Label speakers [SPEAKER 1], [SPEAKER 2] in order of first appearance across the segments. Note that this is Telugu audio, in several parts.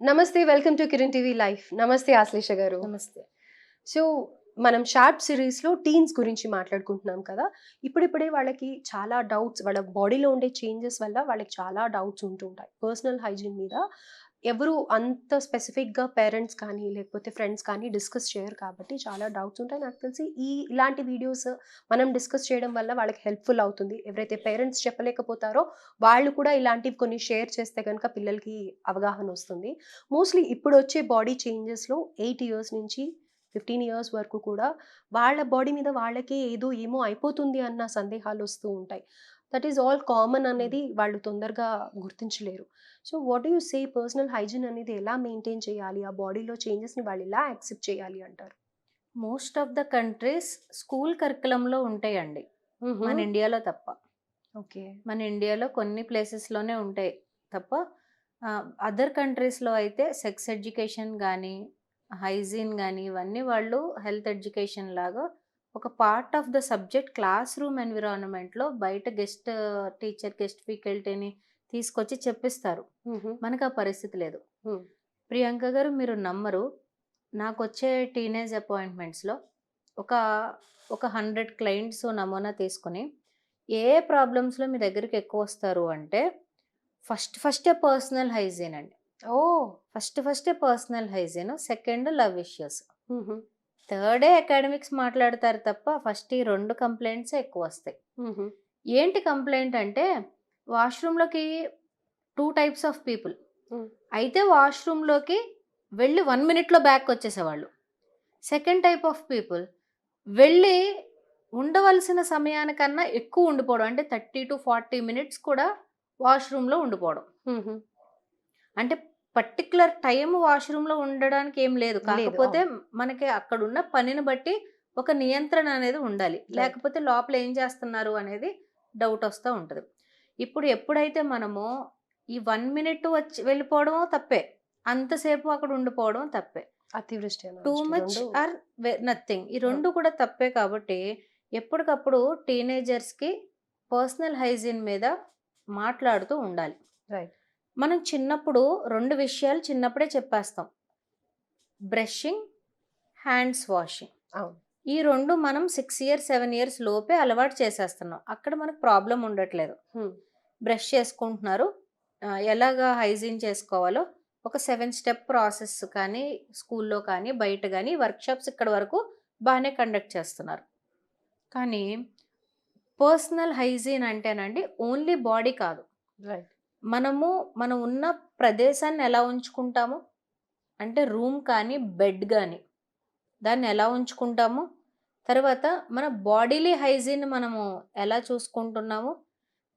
[SPEAKER 1] నమస్తే welcome to Kiran TV life. నమస్తే ఆశ్లేష గారు.
[SPEAKER 2] నమస్తే.
[SPEAKER 1] సో మనం షార్ప్ సిరీస్లో టీన్స్ గురించి మాట్లాడుకుంటున్నాం కదా. ఇప్పుడిప్పుడే వాళ్ళకి చాలా డౌట్స్ వాళ్ళ బాడీలో ఉండే చేంజెస్ వల్ల వాళ్ళకి చాలా డౌట్స్ ఉంటుంటాయి పర్సనల్ హైజీన్ మీద ఎవరు అంత స్పెసిఫిక్గా పేరెంట్స్ కానీ లేకపోతే ఫ్రెండ్స్ కానీ డిస్కస్ చేయరు కాబట్టి చాలా డౌట్స్ ఉంటాయి. నాకు తెలిసి ఈ ఇలాంటి వీడియోస్ మనం డిస్కస్ చేయడం వల్ల వాళ్ళకి హెల్ప్ఫుల్ అవుతుంది. ఎవరైతే పేరెంట్స్ చెప్పలేకపోతారో వాళ్ళు కూడా ఇలాంటివి కొన్ని షేర్ చేస్తే కనుక పిల్లలకి అవగాహన వస్తుంది. మోస్ట్లీ ఇప్పుడు వచ్చే బాడీ చేంజెస్లో ఎయిట్ ఇయర్స్ నుంచి ఫిఫ్టీన్ ఇయర్స్ వరకు కూడా వాళ్ళ బాడీ మీద వాళ్ళకే ఏదో ఏమో అయిపోతుంది అన్న సందేహాలు వస్తూ ఉంటాయి. దట్ ఈస్ ఆల్ కామన్ అనేది వాళ్ళు తొందరగా గుర్తించలేరు. So what you say personal hygiene అనేది ఎలా మెయింటైన్ చేయాలి? ఆ బాడీలో చేంజెస్ని వాళ్ళు ఎలా యాక్సెప్ట్ చేయాలి అంటారు?
[SPEAKER 2] Most of the countries school కరికులంలో ఉంటాయండి. మన ఇండియాలో తప్ప.
[SPEAKER 1] ఓకే.
[SPEAKER 2] మన ఇండియాలో కొన్ని ప్లేసెస్లోనే ఉంటాయి తప్ప. అదర్ కంట్రీస్లో అయితే సెక్స్ ఎడ్యుకేషన్ కానీ హైజీన్ కానీ ఇవన్నీ వాళ్ళు హెల్త్ ఎడ్యుకేషన్ లాగా ఒక part of the subject classroom ఎన్విరాన్మెంట్లో బయట గెస్ట్ టీచర్ గెస్ట్ ఫ్యాకల్టీని తీసుకొచ్చి చెప్పిస్తారు. మనకు ఆ పరిస్థితి లేదు. ప్రియాంక గారు మీరు నమ్మరు. నాకు వచ్చే టీనేజ్ అపాయింట్మెంట్స్లో ఒక ఒక హండ్రెడ్ క్లయింట్స్ నమూనా తీసుకుని ఏ ప్రాబ్లమ్స్లో మీ దగ్గరికి ఎక్కువ వస్తారు అంటే ఫస్ట్ ఫస్టే పర్సనల్ హైజీన్ అండి.
[SPEAKER 1] ఓ.
[SPEAKER 2] ఫస్ట్ ఫస్టే personal hygiene second love issues Thursday academics మాట్లాడతారు తప్ప ఫస్ట్ ఈ రెండు కంప్లైంట్స్ ఎక్కువ వస్తాయి. ఏంటి కంప్లైంట్ అంటే వాష్రూమ్లోకి టూ టైప్స్ ఆఫ్ పీపుల్. అయితే వాష్రూమ్లోకి వెళ్ళి వన్ మినిట్లో బ్యాక్ వచ్చేసేవాళ్ళు. సెకండ్ టైప్ ఆఫ్ పీపుల్ వెళ్ళి ఉండవలసిన సమయానికన్నా ఎక్కువ ఉండిపోవడం అంటే థర్టీ టు ఫార్టీ మినిట్స్ కూడా వాష్రూమ్లో ఉండిపోవడం. అంటే పర్టికులర్ టైం వాష్రూమ్లో ఉండడానికి ఏం లేదు. కాకపోతే మనకి అక్కడ ఉన్న పనిని బట్టి ఒక నియంత్రణ అనేది ఉండాలి. లేకపోతే లోపల ఏం చేస్తున్నారు అనేది డౌట్ వస్తూ ఉంటుంది. ఇప్పుడు ఎప్పుడైతే మనము ఈ వన్ మినిట్ వచ్చి వెళ్ళిపోవడం తప్పే. అంతసేపు అక్కడ ఉండిపోవడం తప్పే.
[SPEAKER 1] అతివృష్టి
[SPEAKER 2] టూ మచ్ ఆర్ నథింగ్. ఈ రెండు కూడా తప్పే కాబట్టి ఎప్పటికప్పుడు టీనేజర్స్కి పర్సనల్ హైజీన్ మీద మాట్లాడుతూ ఉండాలి.
[SPEAKER 1] Right.
[SPEAKER 2] మనం చిన్నప్పుడు రెండు విషయాలు చిన్నప్పుడే చెప్పేస్తాం. Brushing hands washing.
[SPEAKER 1] అవును.
[SPEAKER 2] ఈ రెండు మనం సిక్స్ ఇయర్స్ సెవెన్ ఇయర్స్ లోపే అలవాటు చేసేస్తున్నాం. అక్కడ మనకు ప్రాబ్లం ఉండట్లేదు. బ్రష్ చేసుకుంటున్నారు. ఎలాగా హైజీన్ చేసుకోవాలో ఒక సెవెన్ స్టెప్ ప్రాసెస్ కానీ స్కూల్లో కానీ బయట కానీ వర్క్షాప్స్ ఇక్కడ వరకు బాగానే కండక్ట్ చేస్తున్నారు. కానీ పర్సనల్ హైజీన్ అంటేనండి ఓన్లీ బాడీ కాదు.
[SPEAKER 1] రైట్.
[SPEAKER 2] మనము మనం ఉన్న ప్రదేశాన్ని ఎలా ఉంచుకుంటాము? అంటే రూమ్ కానీ బెడ్ కానీ దాన్ని ఎలా ఉంచుకుంటాము? తర్వాత మన బాడీలీ హైజీన్ మనము ఎలా చూసుకుంటున్నాము?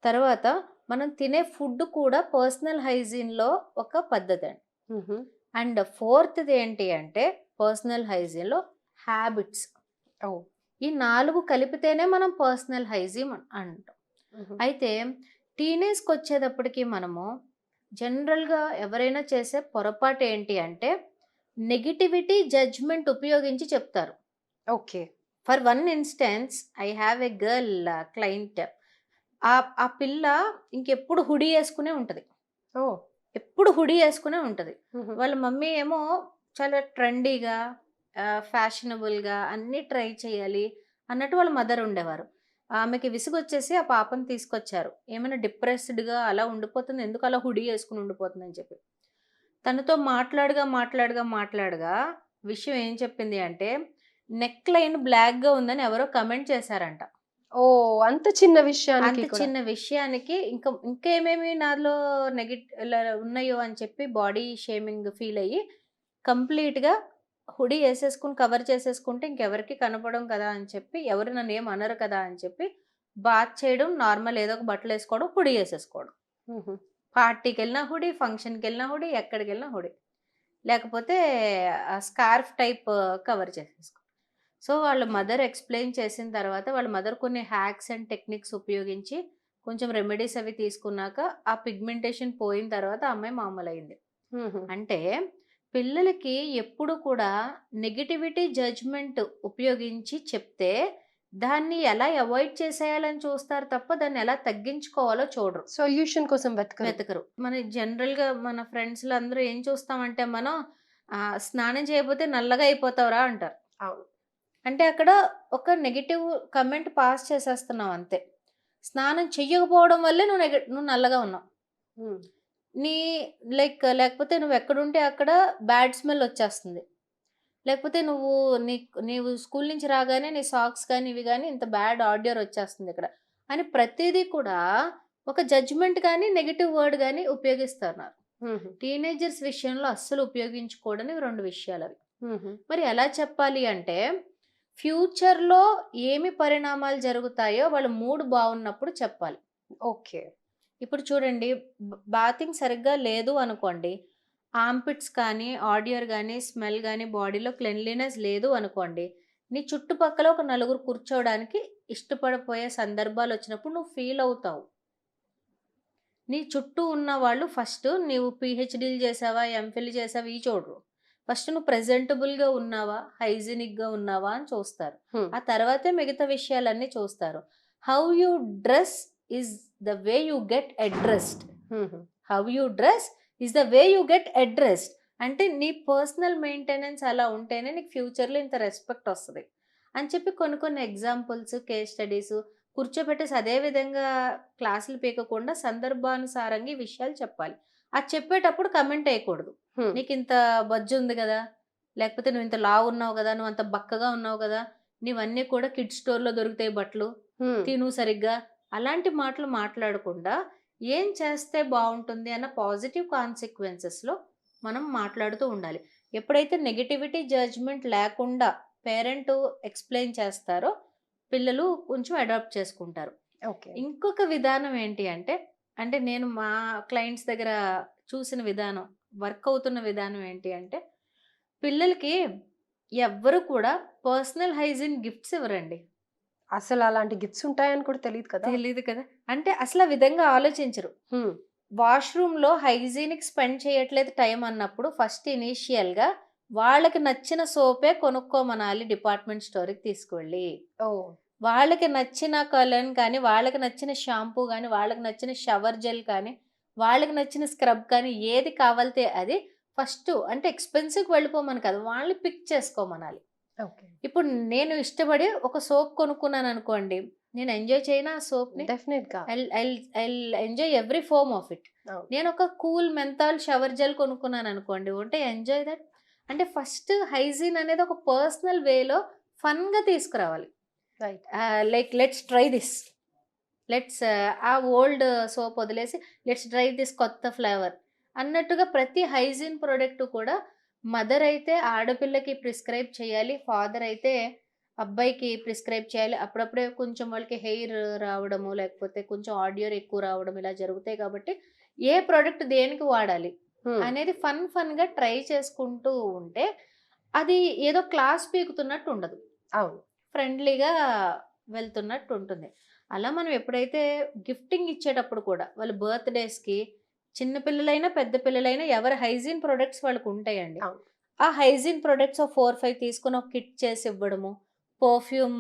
[SPEAKER 2] తర్వాత మనం తినే ఫుడ్ కూడా పర్సనల్ హైజీన్లో ఒక పద్ధతి అండి. అండ్ ఫోర్త్ది ఏంటి అంటే పర్సనల్ హైజీన్లో హ్యాబిట్స్.
[SPEAKER 1] ఓ.
[SPEAKER 2] ఈ నాలుగు కలిపితేనే మనం పర్సనల్ హైజీన్ అంటాం. అయితే టీనేజ్కి వచ్చేటప్పటికి మనము జనరల్గా ఎవరైనా చేసే పొరపాటు ఏంటి అంటే నెగిటివిటీ జడ్జ్మెంట్ ఉపయోగించి చెప్తారు.
[SPEAKER 1] Okay.
[SPEAKER 2] For one instance I have a girl client. ఆ ఆ పిల్ల ఇంకెప్పుడు హుడీ వేసుకునే ఉంటుంది.
[SPEAKER 1] ఓ.
[SPEAKER 2] ఎప్పుడు హుడీ వేసుకునే ఉంటుంది. వాళ్ళ మమ్మీ ఏమో చాలా ట్రెండీగా ఫ్యాషనబుల్గా అన్నీ ట్రై చేయాలి అన్నట్టు వాళ్ళ మదర్ ఉండేవారు. ఆమెకి విసుగు వచ్చేసి ఆ పాపను తీసుకొచ్చారు. ఏమైనా డిప్రెస్డ్గా అలా ఉండిపోతుంది ఎందుకు అలా హుడీ వేసుకుని ఉండిపోతుంది అని చెప్పి. తనతో మాట్లాడుగా మాట్లాడుగా మాట్లాడుగా విషయం ఏం చెప్పింది అంటే నెక్ లైన్ బ్లాక్గా ఉందని ఎవరో కమెంట్ చేశారంట.
[SPEAKER 1] ఓ అంత చిన్న విషయానికి
[SPEAKER 2] అంత చిన్న విషయానికి ఇంకా ఇంకేమేమి నాలో నెగిటివ్ ఉన్నాయో అని చెప్పి బాడీ షేమింగ్ ఫీల్ అయ్యి కంప్లీట్గా హుడీ వేసేసుకుని కవర్ చేసేసుకుంటే ఇంకెవరికి కనపడం కదా అని చెప్పి ఎవరు నన్ను ఏం అనరు కదా అని చెప్పి బాత్ చేయడం నార్మల్ ఏదో ఒక బట్టలు వేసుకోవడం హుడీ వేసేసుకోవడం. పార్టీకి వెళ్ళినా హుడీ ఫంక్షన్కి వెళ్ళినా హుడీ ఎక్కడికి వెళ్ళినా హుడీ. లేకపోతే స్కార్ఫ్ టైప్ కవర్ చేసేసుకో. సో వాళ్ళ మదర్ ఎక్స్ప్లెయిన్ చేసిన తర్వాత వాళ్ళ మదర్ కొన్ని హ్యాక్స్ అండ్ టెక్నిక్స్ ఉపయోగించి కొంచెం రెమెడీస్ అవి తీసుకున్నాక ఆ పిగ్మెంటేషన్ పోయిన తర్వాత అమ్మాయి మామూలు అయింది అంటే పిల్లలకి ఎప్పుడు కూడా నెగిటివిటీ జడ్జ్మెంట్ ఉపయోగించి చెప్తే దాన్ని ఎలా అవాయిడ్ చేసేయాలని చూస్తారు తప్ప దాన్ని ఎలా తగ్గించుకోవాలో చూడరు.
[SPEAKER 1] సొల్యూషన్ కోసం వెతకరు.
[SPEAKER 2] వెతకరు. మన జనరల్గా మన ఫ్రెండ్స్ అందరూ ఏం చూస్తామంటే మనం స్నానం చేయకపోతే నల్లగా అయిపోతావురా అంటారు.
[SPEAKER 1] అవును.
[SPEAKER 2] అంటే అక్కడ ఒక నెగిటివ్ కమెంట్ పాస్ చేసేస్తున్నావు అంతే. స్నానం చెయ్యకపోవడం వల్లే నువ్వు నెగ నువ్వు నల్లగా ఉన్నావు. నీ లైక్ లేకపోతే నువ్వు ఎక్కడుంటే అక్కడ బ్యాడ్ స్మెల్ వచ్చేస్తుంది. లేకపోతే నువ్వు నీ నీవు స్కూల్ నుంచి రాగానే నీ సాక్స్ కానీ ఇవి కానీ ఇంత బ్యాడ్ ఆడియర్ వచ్చేస్తుంది ఇక్కడ. అని ప్రతిదీ కూడా ఒక జడ్జ్మెంట్ కానీ నెగిటివ్ వర్డ్ కానీ ఉపయోగిస్తున్నారు. టీనేజర్స్ విషయంలో అస్సలు ఉపయోగించుకోవడానికి రెండు విషయాలు అవి. మరి ఎలా చెప్పాలి అంటే ఫ్యూచర్లో ఏమి పరిణామాలు జరుగుతాయో వాళ్ళ మూడ్ బాగున్నప్పుడు చెప్పాలి.
[SPEAKER 1] ఓకే.
[SPEAKER 2] ఇప్పుడు చూడండి బాతింగ్ సరిగ్గా లేదు అనుకోండి ఆంపిట్స్ కానీ ఆడియర్ కానీ స్మెల్ కానీ బాడీలో క్లెన్లీనెస్ లేదు అనుకోండి నీ చుట్టుపక్కల ఒక నలుగురు కూర్చోవడానికి ఇష్టపడిపోయే సందర్భాలు వచ్చినప్పుడు నువ్వు ఫీల్ అవుతావు. నీ చుట్టూ ఉన్న వాళ్ళు ఫస్ట్ నీవు పిహెచ్డీలు చేసావా ఎంఫిల్ చేసావా ఈ చూడరు. ఫస్ట్ నువ్వు ప్రెజెంటబుల్గా ఉన్నావా హైజీనిక్గా ఉన్నావా అని చూస్తారు. ఆ తర్వాతే మిగతా విషయాలన్నీ చూస్తారు. How you dress is the way you get addressed how you dress is the way you get addressed అంటే నీ పర్సనల్ మెయింటెనెన్స్ అలా ఉంటేనే నీకు ఫ్యూచర్లో ఇంత రెస్పెక్ట్ వస్తుంది. అని చెప్పి కొన్ని కొన్ని ఎగ్జాంపుల్స్ కేస్ స్టడీస్ కూర్చోబెట్టేసి అదే విధంగా క్లాసులు పీకకుండా సందర్భానుసారంగా ఈ విషయాలు చెప్పాలి. అది చెప్పేటప్పుడు కమెంట్ వేయకూడదు.
[SPEAKER 1] ఉమ్,
[SPEAKER 2] నీకు ఇంత బజ్జు ఉంది కదా లేకపోతే నువ్వు ఇంత లావు ఉన్నావు కదా నువ్వు అంత బక్కగా ఉన్నావు కదా నీవన్నీ కూడా కిడ్ స్టోర్లో దొరుకుతాయి బట్టలు.
[SPEAKER 1] ఉమ్,
[SPEAKER 2] తిను సరిగ్గా అలాంటి మాటలు మాట్లాడకుండా ఏం చేస్తే బాగుంటుంది అన్న పాజిటివ్ కాన్సిక్వెన్సెస్లో మనం మాట్లాడుతూ ఉండాలి. ఎప్పుడైతే నెగిటివిటీ జడ్జ్మెంట్ లేకుండా పేరెంట్ ఎక్స్ప్లెయిన్ చేస్తారో పిల్లలు కొంచెం అడాప్ట్ చేసుకుంటారు.
[SPEAKER 1] ఓకే.
[SPEAKER 2] ఇంకొక విధానం ఏంటి అంటే అంటే నేను మా క్లయింట్స్ దగ్గర చూసిన విధానం వర్క్ అవుతున్న విధానం ఏంటి అంటే పిల్లలకి ఎవ్వరు కూడా పర్సనల్ హైజీన్ గిఫ్ట్స్ ఇవ్వరండి.
[SPEAKER 1] అసలు అలాంటి గిఫ్ట్స్ ఉంటాయని కూడా తెలియదు కదా?
[SPEAKER 2] తెలియదు కదా? అంటే అసలు ఆ విధంగా ఆలోచించరు.
[SPEAKER 1] ఉమ్,
[SPEAKER 2] వాష్రూమ్లో హైజీనిక్ స్పెండ్ చేయట్లేదు టైం అన్నప్పుడు ఫస్ట్ ఇనీషియల్గా వాళ్ళకి నచ్చిన సోపే కొనుక్కోమనాలి డిపార్ట్మెంట్ స్టోర్కి తీసుకువెళ్ళి.
[SPEAKER 1] ఓ.
[SPEAKER 2] వాళ్ళకి నచ్చిన కలన్ కానీ వాళ్ళకి నచ్చిన షాంపూ కానీ వాళ్ళకి నచ్చిన షవర్ జెల్ కానీ వాళ్ళకి నచ్చిన స్క్రబ్ కానీ ఏది కావాలితే అది ఫస్ట్ అంటే ఎక్స్పెన్సివ్కి వెళ్ళిపోమని కాదు వాళ్ళని పిక్ చేసుకోమనాలి. ఇప్పుడు నేను ఇష్టపడి ఒక సోప్ కొనుక్కున్నాను అనుకోండి నేను ఎంజాయ్ చేయను ఆ సోప్ని? డెఫినెట్గా enjoy every form of it. నేను ఒక కూల్ మెంతాల్ షవర్ జెల్ కొనుక్కున్నాను అనుకోండి ఉంటే ఎంజాయ్ దట్ అంటే ఫస్ట్ హైజీన్ అనేది ఒక పర్సనల్ వేలో ఫన్గా తీసుకురావాలి.
[SPEAKER 1] Right.
[SPEAKER 2] Like let's try this. Let's ఆ ఓల్డ్ సోప్ వదిలేసి లెట్స్ ట్రై దిస్ కొత్త ఫ్లేవర్ అన్నట్టుగా ప్రతి హైజీన్ ప్రోడక్ట్ కూడా మదర్ అయితే ఆడపిల్లకి ప్రిస్క్రైబ్ చేయాలి ఫాదర్ అయితే అబ్బాయికి ప్రిస్క్రైబ్ చేయాలి. అప్పుడప్పుడే కొంచెం వాళ్ళకి హెయిర్ రావడము లేకపోతే కొంచెం ఆడియో ఎక్కువ రావడం ఇలా జరుగుతాయి కాబట్టి ఏ ప్రోడక్ట్ దేనికి వాడాలి అనేది ఫన్ ఫన్గా ట్రై చేసుకుంటూ ఉంటే అది ఏదో క్లాస్ పీకుతున్నట్టు ఉండదు.
[SPEAKER 1] అవును.
[SPEAKER 2] ఫ్రెండ్లీగా వెళ్తున్నట్టు ఉంటుంది. అలా మనం ఎప్పుడైతే గిఫ్టింగ్ ఇచ్చేటప్పుడు కూడా వాళ్ళ బర్త్డేస్కి చిన్న పిల్లలైనా పెద్ద పిల్లలైనా ఎవరి హైజీన్ ప్రొడక్ట్స్ వాళ్ళకు ఉంటాయండి. ఆ హైజీన్ ప్రొడక్ట్స్ ఫోర్ ఫైవ్ తీసుకుని ఒక కిట్ చేసి ఇవ్వడము పర్ఫ్యూమ్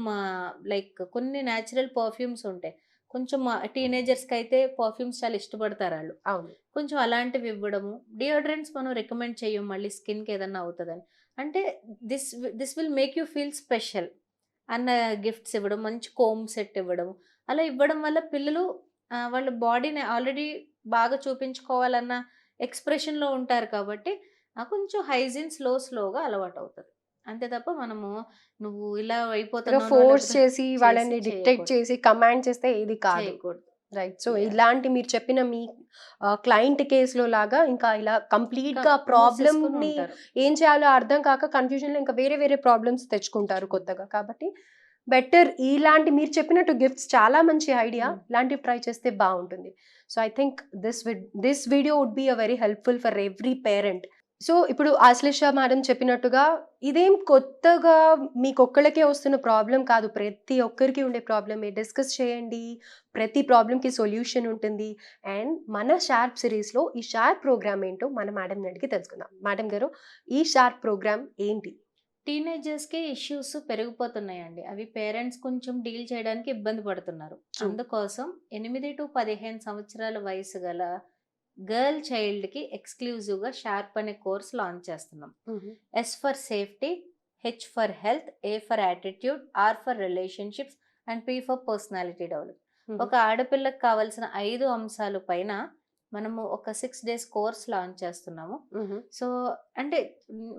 [SPEAKER 2] లైక్ కొన్ని న్యాచురల్ పర్ఫ్యూమ్స్ ఉంటాయి. కొంచెం టీనేజర్స్కి అయితే పర్ఫ్యూమ్స్ చాలా ఇష్టపడతారు వాళ్ళు.
[SPEAKER 1] అవును.
[SPEAKER 2] కొంచెం అలాంటివి ఇవ్వడము డియోడ్రెంట్స్ మనం రికమెండ్ చేయం మళ్ళీ స్కిన్కి ఏదన్నా అవుతుందని. అంటే this this will make you feel special అన్న గిఫ్ట్స్ ఇవ్వడం మంచి కోమ్ సెట్ ఇవ్వడం అలా ఇవ్వడం వల్ల పిల్లలు వాళ్ళ బాడీని ఆల్రెడీ బాగా చూపించుకోవాలన్న ఎక్స్ప్రెషన్లో ఉంటారు కాబట్టి కొంచెం హైజీన్ స్లో స్లోగా అలవాటు అవుతుంది అంతే తప్ప మనము నువ్వు ఇలా అయిపోతున్నావు
[SPEAKER 1] ఫోర్స్ చేసి వాళ్ళని
[SPEAKER 2] చేయకూడదు.
[SPEAKER 1] చేసి కమాండ్ చేస్తే ఏది కాదు రైట్ సో. ఇలాంటి మీరు చెప్పిన మీ క్లయింట్ కేసులో లాగా ఇంకా ఇలా కంప్లీట్గా
[SPEAKER 2] ప్రాబ్లమ్ని.
[SPEAKER 1] ఏం చేయాలో అర్థం కాక కన్ఫ్యూజన్లో ఇంకా వేరే వేరే ప్రాబ్లమ్స్ తెచ్చుకుంటారు కొత్తగా కాబట్టి బెటర్ ఇలాంటి మీరు చెప్పినట్టు గిఫ్ట్స్ చాలా మంచి ఐడియా. ఇలాంటివి ట్రై చేస్తే బాగుంటుంది. So I think this this video would be a very helpful for every parent. So ఇప్పుడు ఆశ్లేష మేడం చెప్పినట్టుగా ఇదేం కొత్తగా మీకు ఒక్కళ్ళకే వస్తున్న ప్రాబ్లం కాదు. ప్రతి ఒక్కరికి ఉండే ప్రాబ్లమే. డిస్కస్ చేయండి. ప్రతి ప్రాబ్లంకి సొల్యూషన్ ఉంటుంది. అండ్ మన షార్ప్ సిరీస్లో ఈ షార్ప్ ప్రోగ్రామ్ ఏంటో మన మేడం అడిగి తెలుసుకుందాం. మేడం గారు ఈ షార్ప్ ప్రోగ్రామ్ ఏంటి?
[SPEAKER 2] టీనేజర్స్కి ఇష్యూస్ పెరిగిపోతున్నాయండి. అవి పేరెంట్స్ కొంచెం డీల్ చేయడానికి ఇబ్బంది పడుతున్నారు. అందుకోసం ఎనిమిది టు పదిహేను సంవత్సరాల వయసు గల గర్ల్ చైల్డ్కి ఎక్స్క్లూజివ్గా షార్ప్ అనే కోర్స్ లాంచ్ చేస్తున్నాం. S for safety H for health A for attitude R for relationships and P for personality develop. ఒక ఆడపిల్లకు కావాల్సిన ఐదు అంశాల పైన మనము ఒక సిక్స్ డేస్ కోర్స్ లాంచ్ చేస్తున్నాము. సో అంటే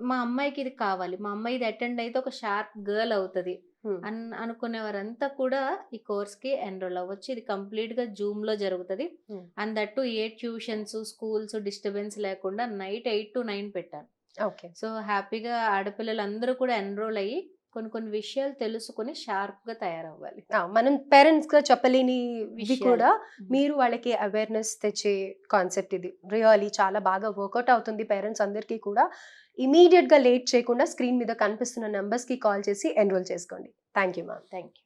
[SPEAKER 2] మ్, అమ్మాయికి ఇది కావాలి. మా అమ్మాయి ఇది అటెండ్ అయితే ఒక షార్ప్ గర్ల్ అవుతుంది. అన్ అనుకునే వారంతా కూడా ఈ కోర్స్కి ఎన్రోల్ అవ్వచ్చు. ఇది కంప్లీట్గా జూమ్లో జరుగుతుంది. అండ్ దట్టు ఏ ట్యూషన్స్ స్కూల్స్ డిస్టర్బెన్స్ లేకుండా నైట్ ఎయిట్ టు నైన్ పెట్టాను.
[SPEAKER 1] ఓకే.
[SPEAKER 2] సో హ్యాపీగా ఆడపిల్లలు అందరూ కూడా ఎన్రోల్ అయ్యి కొన్ని కొన్ని విషయాలు తెలుసుకుని షార్ప్గా తయారవ్వాలి
[SPEAKER 1] మనం పేరెంట్స్గా చెప్పలేని
[SPEAKER 2] విషయాలు.
[SPEAKER 1] కూడా మీరు వాళ్ళకి అవేర్నెస్ తెచ్చే కాన్సెప్ట్ ఇది. రియలీ చాలా బాగా వర్కౌట్ అవుతుంది పేరెంట్స్ అందరికీ కూడా. ఇమీడియట్గా లేట్ చేయకుండా స్క్రీన్ మీద కనిపిస్తున్న numbers కి కాల్ చేసి ఎన్రోల్ చేసుకోండి. Thank you ma'am.
[SPEAKER 2] Thank you